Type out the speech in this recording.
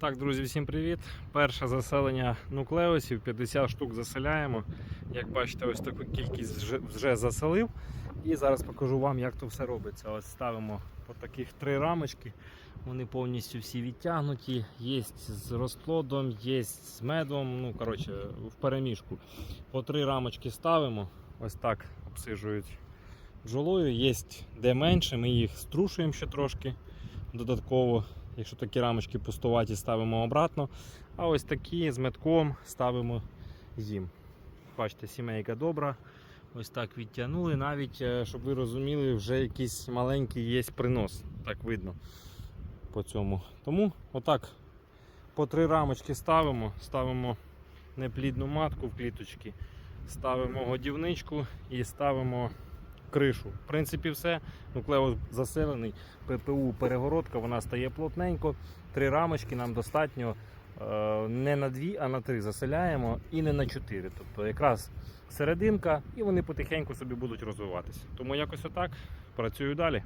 Так, друзі, всім привіт. Перше заселення нуклеусів, 50 штук заселяємо. Як бачите, ось таку кількість вже, заселив. І зараз покажу вам, як то все робиться. Ось ставимо по таких три рамочки. Вони повністю всі відтягнуті. Є з розплодом, є з медом. Ну, коротше, в переміжку. По три рамочки ставимо. Ось так обсижують бджолою. Є де менше, ми їх струшуємо ще трошки додатково. Якщо такі рамочки пустуваті, ставимо обратно. А ось такі з метком ставимо їм. Бачите, сімейка добра. Ось так відтягнули. Навіть, е, щоб ви розуміли, вже якийсь маленький є принос. Так видно по цьому. Тому отак по три рамочки ставимо. Ставимо неплідну матку в кліточки, ставимо годівничку і ставимо кришу. В принципі, все. Клево заселений. ППУ перегородка, вона стає плотненько. Три рамочки нам достатньо е, не на дві, а на три заселяємо і не на чотири. Тобто якраз серединка, і вони потихеньку собі будуть розвиватися. Тому якось отак працюю далі.